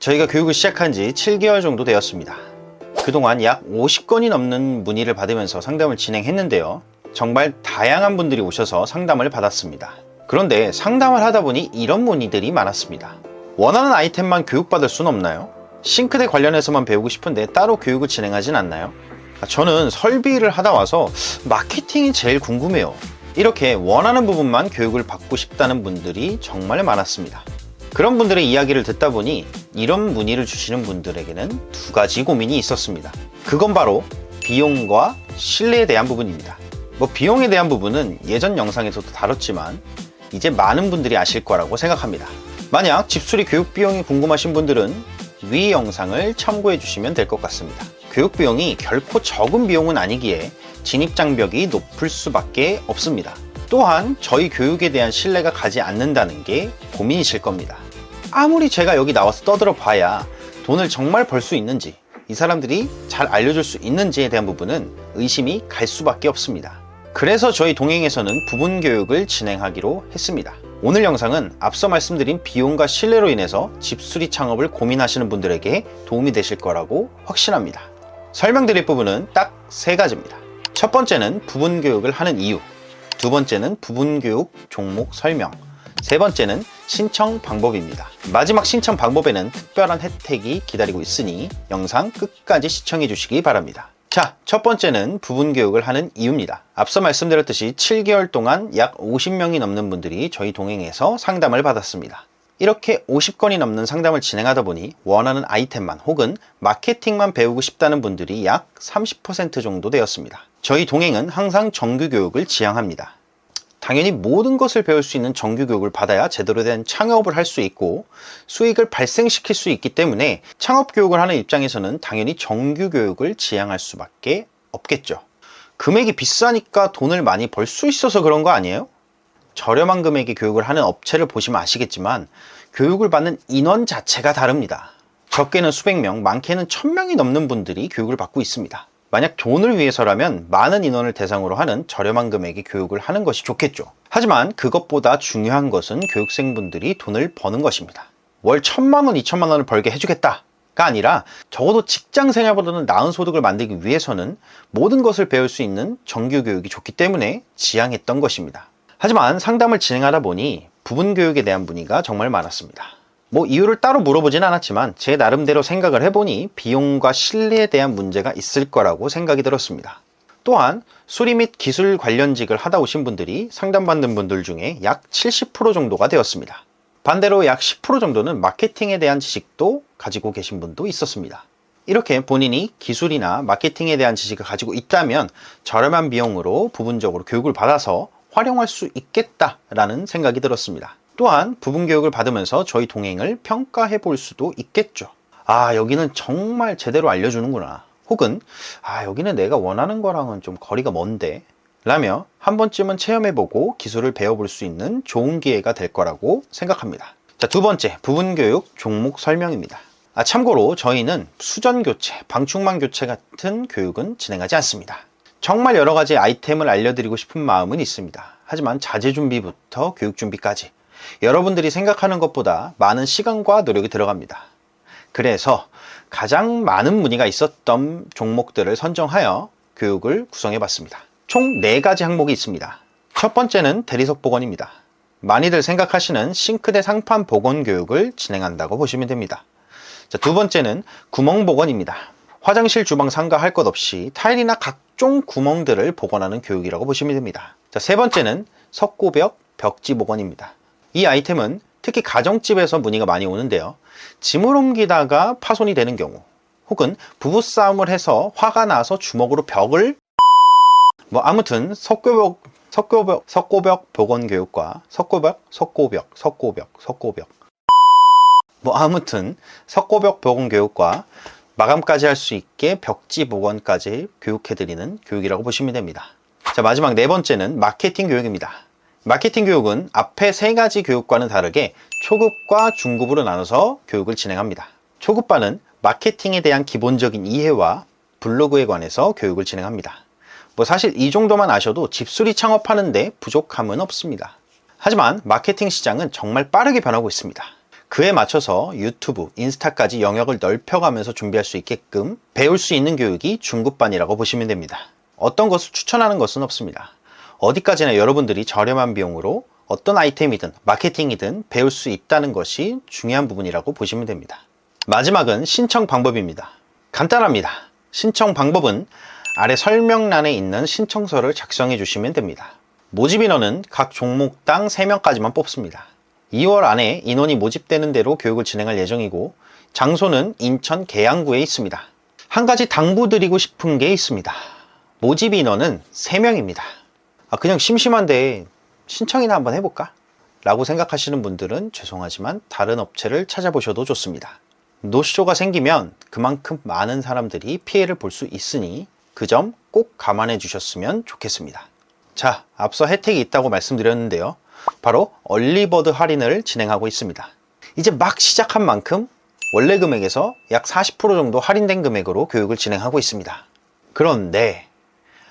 저희가 교육을 시작한 지 7개월 정도 되었습니다. 그동안 약 50건이 넘는 문의를 받으면서 상담을 진행했는데요. 정말 다양한 분들이 오셔서 상담을 받았습니다. 그런데 상담을 하다 보니 이런 문의들이 많았습니다. 원하는 아이템만 교육받을 순 없나요? 싱크대 관련해서만 배우고 싶은데 따로 교육을 진행하진 않나요? 아, 저는 설비를 하다 와서 마케팅이 제일 궁금해요. 이렇게 원하는 부분만 교육을 받고 싶다는 분들이 정말 많았습니다. 그런 분들의 이야기를 듣다 보니 이런 문의를 주시는 분들에게는 두 가지 고민이 있었습니다. 그건 바로 비용과 신뢰에 대한 부분입니다. 뭐 비용에 대한 부분은 예전 영상에서도 다뤘지만 이제 많은 분들이 아실 거라고 생각합니다. 만약 집수리 교육 비용이 궁금하신 분들은 위 영상을 참고해 주시면 될 것 같습니다. 교육 비용이 결코 적은 비용은 아니기에 진입 장벽이 높을 수밖에 없습니다. 또한 저희 교육에 대한 신뢰가 가지 않는다는 게 고민이실 겁니다. 아무리 제가 여기 나와서 떠들어 봐야 돈을 정말 벌 수 있는지 이 사람들이 잘 알려줄 수 있는지에 대한 부분은 의심이 갈 수밖에 없습니다. 그래서 저희 동행에서는 부분 교육을 진행하기로 했습니다. 오늘 영상은 앞서 말씀드린 비용과 신뢰로 인해서 집수리 창업을 고민하시는 분들에게 도움이 되실 거라고 확신합니다. 설명드릴 부분은 딱 세 가지입니다. 첫 번째는 부분 교육을 하는 이유, 두 번째는 부분 교육 종목 설명, 세 번째는 신청 방법입니다. 마지막 신청 방법에는 특별한 혜택이 기다리고 있으니 영상 끝까지 시청해 주시기 바랍니다. 자, 첫 번째는 부분 교육을 하는 이유입니다. 앞서 말씀드렸듯이 7개월 동안 약 50명이 넘는 분들이 저희 동행에서 상담을 받았습니다. 이렇게 50건이 넘는 상담을 진행하다 보니 원하는 아이템만 혹은 마케팅만 배우고 싶다는 분들이 약 30% 정도 되었습니다. 저희 동행은 항상 정규 교육을 지향합니다. 당연히 모든 것을 배울 수 있는 정규 교육을 받아야 제대로 된 창업을 할 수 있고 수익을 발생시킬 수 있기 때문에 창업 교육을 하는 입장에서는 당연히 정규 교육을 지향할 수밖에 없겠죠. 금액이 비싸니까 돈을 많이 벌 수 있어서 그런 거 아니에요? 저렴한 금액의 교육을 하는 업체를 보시면 아시겠지만 교육을 받는 인원 자체가 다릅니다. 적게는 수백 명, 많게는 천 명이 넘는 분들이 교육을 받고 있습니다. 만약 돈을 위해서라면 많은 인원을 대상으로 하는 저렴한 금액의 교육을 하는 것이 좋겠죠. 하지만 그것보다 중요한 것은 교육생분들이 돈을 버는 것입니다. 월 천만 원, 이천만 원을 벌게 해주겠다. 가 아니라 적어도 직장 생활보다는 나은 소득을 만들기 위해서는 모든 것을 배울 수 있는 정규 교육이 좋기 때문에 지향했던 것입니다. 하지만 상담을 진행하다 보니 부분 교육에 대한 문의가 정말 많았습니다. 뭐 이유를 따로 물어보진 않았지만 제 나름대로 생각을 해보니 비용과 신뢰에 대한 문제가 있을 거라고 생각이 들었습니다. 또한 수리 및 기술 관련직을 하다 오신 분들이 상담받는 분들 중에 약 70% 정도가 되었습니다. 반대로 약 10% 정도는 마케팅에 대한 지식도 가지고 계신 분도 있었습니다. 이렇게 본인이 기술이나 마케팅에 대한 지식을 가지고 있다면 저렴한 비용으로 부분적으로 교육을 받아서 활용할 수 있겠다라는 생각이 들었습니다. 또한 부분 교육을 받으면서 저희 동행을 평가해 볼 수도 있겠죠. 아, 여기는 정말 제대로 알려주는구나. 혹은, 아, 여기는 내가 원하는 거랑은 좀 거리가 먼데. 라며 한 번쯤은 체험해보고 기술을 배워볼 수 있는 좋은 기회가 될 거라고 생각합니다. 자, 두 번째, 부분 교육 종목 설명입니다. 아, 참고로 저희는 수전 교체, 방충망 교체 같은 교육은 진행하지 않습니다. 정말 여러 가지 아이템을 알려드리고 싶은 마음은 있습니다. 하지만 자재 준비부터 교육 준비까지 여러분들이 생각하는 것보다 많은 시간과 노력이 들어갑니다. 그래서 가장 많은 문의가 있었던 종목들을 선정하여 교육을 구성해 봤습니다. 총 4가지 항목이 있습니다. 첫 번째는 대리석 복원입니다. 많이들 생각하시는 싱크대 상판 복원 교육을 진행한다고 보시면 됩니다. 자, 두 번째는 구멍 복원입니다. 화장실, 주방, 상가 할 것 없이 타일이나 각종 구멍들을 복원하는 교육이라고 보시면 됩니다. 자, 세 번째는 석고벽 벽지 복원입니다. 이 아이템은 특히 가정집에서 문의가 많이 오는데요. 짐을 옮기다가 파손이 되는 경우, 혹은 부부싸움을 해서 화가 나서 주먹으로 벽을 뭐 아무튼 석고벽 석고벽 석고벽 복원 교육과 석고벽 석고벽 석고벽 석고벽 뭐 아무튼 석고벽 복원 교육과 마감까지 할 수 있게 벽지 복원까지 교육해드리는 교육이라고 보시면 됩니다. 자 마지막 네 번째는 마케팅 교육입니다. 마케팅 교육은 앞에 세 가지 교육과는 다르게 초급과 중급으로 나눠서 교육을 진행합니다. 초급반은 마케팅에 대한 기본적인 이해와 블로그에 관해서 교육을 진행합니다. 뭐 사실 이 정도만 아셔도 집수리 창업하는데 부족함은 없습니다. 하지만 마케팅 시장은 정말 빠르게 변하고 있습니다. 그에 맞춰서 유튜브, 인스타까지 영역을 넓혀가면서 준비할 수 있게끔 배울 수 있는 교육이 중급반이라고 보시면 됩니다. 어떤 것을 추천하는 것은 없습니다. 어디까지나 여러분들이 저렴한 비용으로 어떤 아이템이든 마케팅이든 배울 수 있다는 것이 중요한 부분이라고 보시면 됩니다. 마지막은 신청 방법입니다. 간단합니다. 신청 방법은 아래 설명란에 있는 신청서를 작성해 주시면 됩니다. 모집 인원은 각 종목당 3명까지만 뽑습니다. 2월 안에 인원이 모집되는 대로 교육을 진행할 예정이고 장소는 인천 계양구에 있습니다. 한 가지 당부드리고 싶은 게 있습니다. 모집 인원은 3명입니다. 아, 그냥 심심한데 신청이나 한번 해볼까? 라고 생각하시는 분들은 죄송하지만 다른 업체를 찾아보셔도 좋습니다. 노쇼가 생기면 그만큼 많은 사람들이 피해를 볼 수 있으니 그 점 꼭 감안해 주셨으면 좋겠습니다. 자, 앞서 혜택이 있다고 말씀드렸는데요. 바로 얼리버드 할인을 진행하고 있습니다. 이제 막 시작한 만큼 원래 금액에서 약 40% 정도 할인된 금액으로 교육을 진행하고 있습니다. 그런데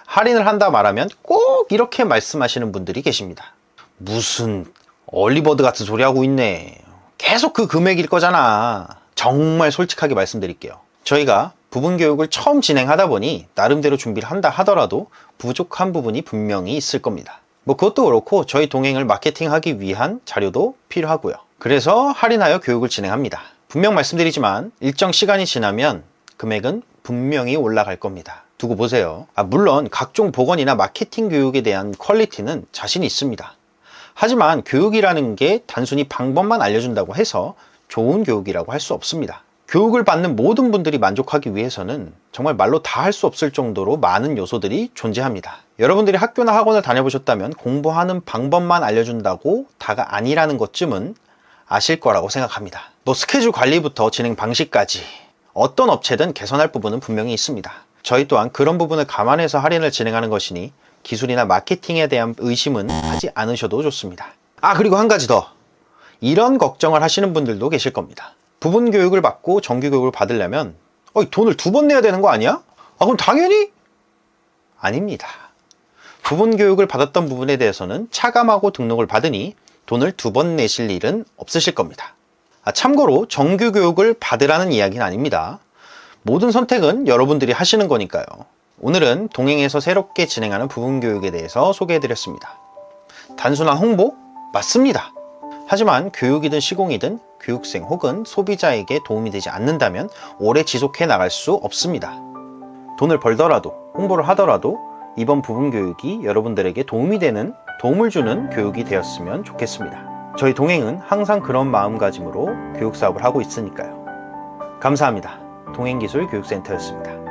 할인을 한다 말하면 꼭 이렇게 말씀하시는 분들이 계십니다. 무슨 얼리버드 같은 소리 하고 있네. 계속 그 금액일 거잖아. 정말 솔직하게 말씀드릴게요. 저희가 부분 교육을 처음 진행하다 보니 나름대로 준비를 한다 하더라도 부족한 부분이 분명히 있을 겁니다. 뭐 그것도 그렇고 저희 동행을 마케팅하기 위한 자료도 필요하고요. 그래서 할인하여 교육을 진행합니다. 분명 말씀드리지만 일정 시간이 지나면 금액은 분명히 올라갈 겁니다. 두고 보세요. 아, 물론 각종 보건이나 마케팅 교육에 대한 퀄리티는 자신이 있습니다. 하지만 교육이라는 게 단순히 방법만 알려준다고 해서 좋은 교육이라고 할 수 없습니다. 교육을 받는 모든 분들이 만족하기 위해서는 정말 말로 다 할 수 없을 정도로 많은 요소들이 존재합니다. 여러분들이 학교나 학원을 다녀보셨다면 공부하는 방법만 알려준다고 다가 아니라는 것쯤은 아실 거라고 생각합니다. 뭐 스케줄 관리부터 진행 방식까지 어떤 업체든 개선할 부분은 분명히 있습니다. 저희 또한 그런 부분을 감안해서 할인을 진행하는 것이니 기술이나 마케팅에 대한 의심은 하지 않으셔도 좋습니다. 아, 그리고 한 가지 더. 이런 걱정을 하시는 분들도 계실 겁니다. 부분 교육을 받고 정규 교육을 받으려면 어, 돈을 두 번 내야 되는 거 아니야? 아, 그럼 당연히 아닙니다. 부분 교육을 받았던 부분에 대해서는 차감하고 등록을 받으니 돈을 두 번 내실 일은 없으실 겁니다. 아, 참고로 정규 교육을 받으라는 이야기는 아닙니다. 모든 선택은 여러분들이 하시는 거니까요. 오늘은 동행에서 새롭게 진행하는 부분 교육에 대해서 소개해 드렸습니다. 단순한 홍보? 맞습니다. 하지만 교육이든 시공이든 교육생 혹은 소비자에게 도움이 되지 않는다면 오래 지속해 나갈 수 없습니다. 돈을 벌더라도 홍보를 하더라도 이번 부분 교육이 여러분들에게 도움이 되는 도움을 주는 교육이 되었으면 좋겠습니다. 저희 동행은 항상 그런 마음가짐으로 교육 사업을 하고 있으니까요. 감사합니다. 동행기술 교육센터였습니다.